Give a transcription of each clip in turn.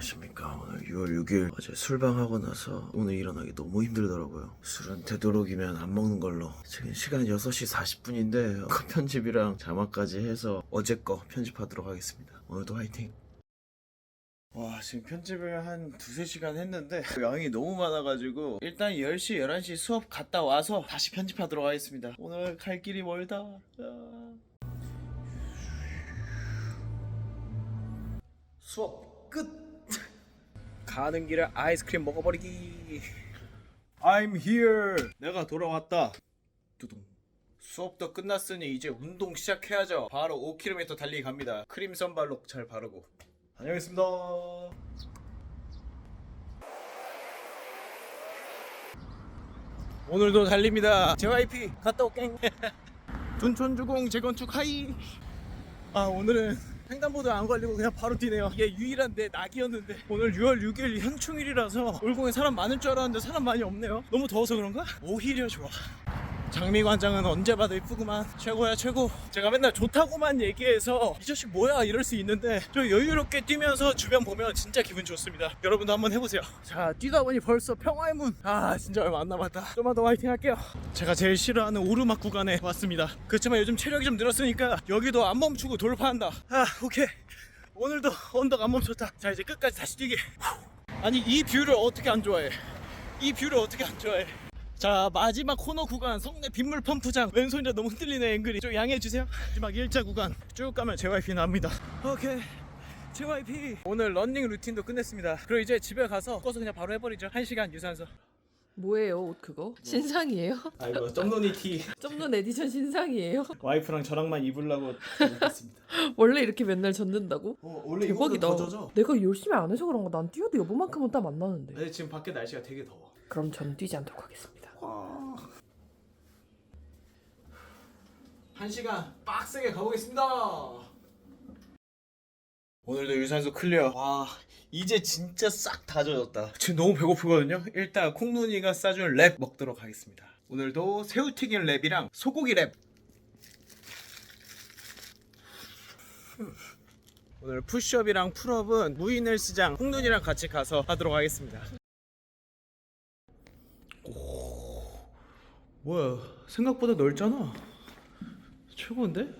안녕하십니까. 오늘 6월 6일 어제 술방하고 나서 오늘 일어나기 너무 힘들더라고요. 술은 되도록이면 안 먹는 걸로. 지금 시간 6시 40분인데 편집이랑 자막까지 해서 어제 거 편집하도록 하겠습니다. 오늘도 화이팅! 와 지금 편집을 한 두세 시간 했는데 양이 너무 많아가지고 일단 10시 11시 수업 갔다 와서 다시 편집하도록 하겠습니다. 오늘 갈 길이 멀다. 아. 수업 끝 가는 길에 아이스크림 먹어버리기. I'm here. 내가 돌아왔다. 두둥. 수업도 끝났으니 이제 운동 시작해야죠. 바로 5km 달리기 갑니다. 크림 선발로 잘 바르고. 다녀오겠습니다. 오늘도 달립니다. JYP 갔다 올게. 둔촌주공 재건축 하이. 아 오늘은 횡단보도 안 걸리고 그냥 바로 뛰네요. 이게 유일한 내 낙이었는데 오늘 6월 6일 현충일이라서 올공에 사람 많을 줄 알았는데 사람 많이 없네요. 너무 더워서 그런가? 오히려 좋아 장미관장은 언제 봐도 이쁘구만. 최고야 최고. 제가 맨날 좋다고만 얘기해서 이 자식 뭐야 이럴 수 있는데 저 여유롭게 뛰면서 주변 보면 진짜 기분 좋습니다. 여러분도 한번 해보세요. 자 뛰다 보니 벌써 평화의 문아 진짜 얼마 안 남았다. 좀만 더 화이팅 할게요. 제가 제일 싫어하는 오르막 구간에 왔습니다. 그렇지만 요즘 체력이 좀 늘었으니까 여기도 안 멈추고 돌파한다. 아 오케이. 오늘도 언덕 안 멈췄다. 자 이제 끝까지 다시 뛰기. 후. 아니 이 뷰를 어떻게 안 좋아해? 이 뷰를 어떻게 안 좋아해 자 마지막 코너 구간 성내 빗물 펌프장. 왼손이라 너무 흔들리네 앵글이. 좀 양해해주세요. 마지막 일자 구간. 쭉 가면 JYP 나옵니다. 오케이. JYP 오늘 런닝 루틴도 끝냈습니다. 그리고 이제 집에 가서 꺼서 그냥 바로 해버리죠. 1시간 유산소. 뭐예요 옷 그거? 신상이에요? 아 이거 점노니 티. 점론 에디션 신상이에요? 와이프랑 저랑만 입으려고 했습니다. 원래 이렇게 맨날 젖는다고? 어, 원래 대박이다. 더 젖어. 내가 열심히 안 해서 그런가 난 뛰어도 여보만큼은 땀 안 나는데. 근데 지금 밖에 날씨가 되게 더워. 그럼 전 뛰지 않도록 하겠습니다 한 시간 빡세게 가보겠습니다. 오늘도 유산소 클리어. 와 이제 진짜 싹 다 젖었다. 지금 너무 배고프거든요. 일단 콩눈이가 싸준 랩 먹도록 하겠습니다. 오늘도 새우튀김 랩이랑 소고기 랩. 오늘 푸시업이랑 풀업은 무인헬스장 콩눈이랑 같이 가서 하도록 하겠습니다. 오, 뭐야 생각보다 넓잖아. 최고인데?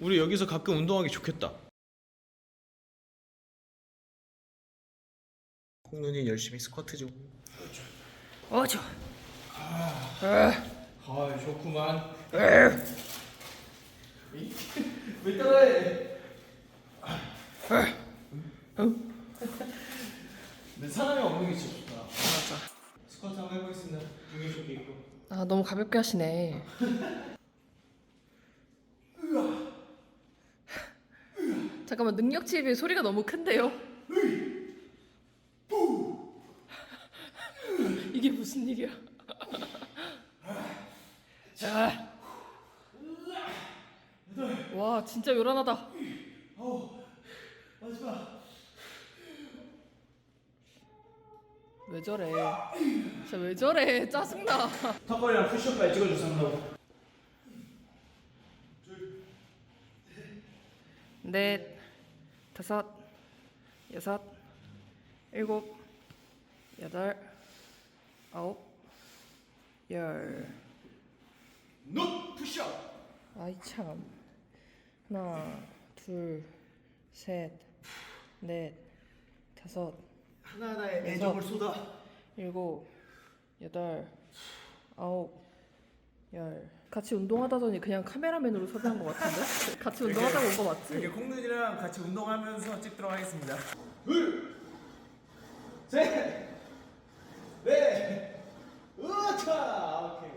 우리 여기서 가끔 운동하기 좋겠다. 콩눈이 열심히 스쿼트 좀. 어 좋아 아 좋구만. 왜 따라해? 내 사람이 없는 게 진짜 좋다. 맞아 스쿼트 한번 해보겠습니다. 등에 좋게 있고. 아 너무 가볍게 하시네 잠깐만 능력치에 비해 소리가 너무 큰데요? 이게 무슨 일이야 아. 와 진짜 요란하다 마지막. 왜 저래 진짜 왜 저래 짜증나 턱걸이랑 푸시업까지 찍어줘서 한다고. 넷, 다섯, 여섯, 일곱, 여덟, 아홉, 열. 노 푸시업. 아이 참. 하나, 둘, 셋, 넷, 다섯, 하나하나에 애정을 쏟아. 일곱, 여덟, 아홉, 열. 같이 운동하다더니 그냥 카메라맨으로 섭외한 것 같은데? 같이 운동하자고 온거 맞지? 이렇게 콩눈이랑 같이 운동하면서 찍도록 하겠습니다. 둘, 셋, 넷, 으차. 오케이.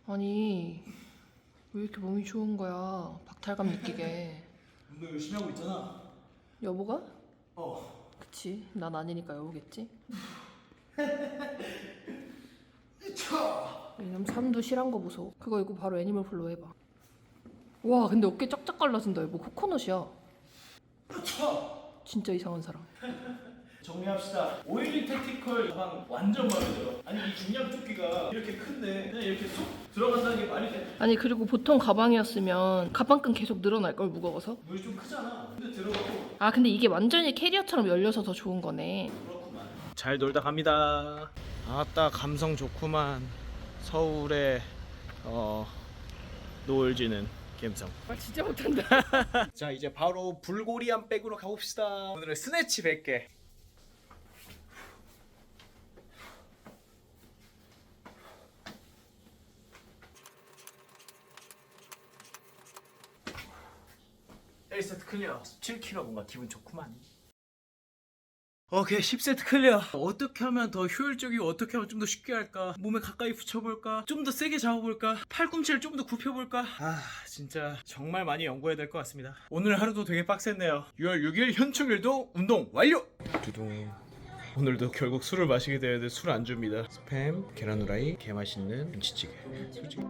좋아. 아니 왜 이렇게 몸이 좋은 거야 박탈감 느끼게 운동 열심히 하고 있잖아. 여보가? 어. 그치 난 아니니까 여보겠지 차. 이놈 삼두 실한 거 보소 그거 입고 바로 애니멀 플로 해봐 와 근데 어깨 쫙쫙 갈라진다 여보 코코넛이야 차. 진짜 이상한 사람 정리합시다. 오일리 택티컬 가방 완전 마음에 들어. 아니 이 중량 조끼가 이렇게 큰데 그냥 이렇게 쏙 들어간다는 게 말이 돼? 아니 그리고 보통 가방이었으면 가방끈 계속 늘어날 걸 무거워서. 물이 좀 크잖아. 근데 들어가고 아 근데 이게 완전히 캐리어처럼 열려서 더 좋은 거네. 그렇구만. 잘 놀다 갑니다. 아따 감성 좋구만. 서울의 어 노을지는 감성. 아 진짜 못한다. 자 이제 바로 불고리한 백으로 가봅시다. 오늘은 스네치 100개. 세트 클리어. 17kg 뭔가 기분 좋구만. 오케이 10세트 클리어. 어떻게 하면 더 효율적이고 어떻게 하면 좀 더 쉽게 할까? 몸에 가까이 붙여볼까? 좀 더 세게 잡아볼까? 팔꿈치를 좀 더 굽혀볼까? 아 진짜 정말 많이 연구해야 될 것 같습니다. 오늘 하루도 되게 빡셌네요. 6월 6일 현충일도 운동 완료! 두둥 오늘도 결국 술을 마시게 되는데 술 안 줍니다. 스팸 계란 후라이 개 맛있는 김치찌개. 솔직히